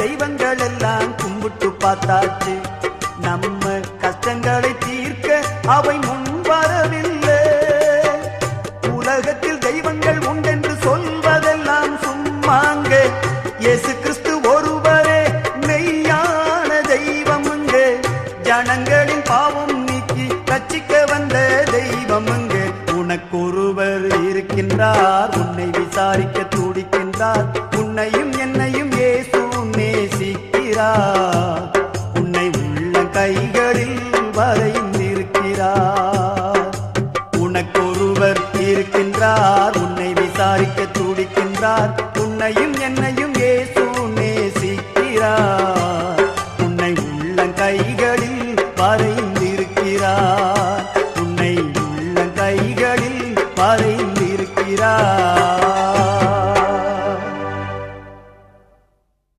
தெய்வங்கள் எல்லாம் கும்பிட்டு பார்த்தாச்சு. நம்ம கஷ்டங்களை தீர்க்க அவை முன் வரவில்லை. உலகத்தில் தெய்வங்கள் உண்டென்று சொல்வதெல்லாம் சும்மாங்க. இயேசு கிறிஸ்து ஒருவரே மெய்யான தெய்வமுங்க. ஜனங்களின் பாவம் நீக்கி ரட்சிக்க வந்த தெய்வமுங்க. உனக்கொருவர் இருக்கின்றார் உன்னை விசாரிக்க துடிக்கின்றார். விசாரிக்கிறார் உனக்கொருவர் இருக்கின்றார். உன்னை விசாரிக்க துடிக்கின்றார். உன்னையும் என்னையும் ஏசு நேசிக்கிறார். உன்னை உள்ள கைகளில் வரைந்திருக்கிறார். உன்னை உள்ள கைகளில் வரைந்திருக்கிறார்.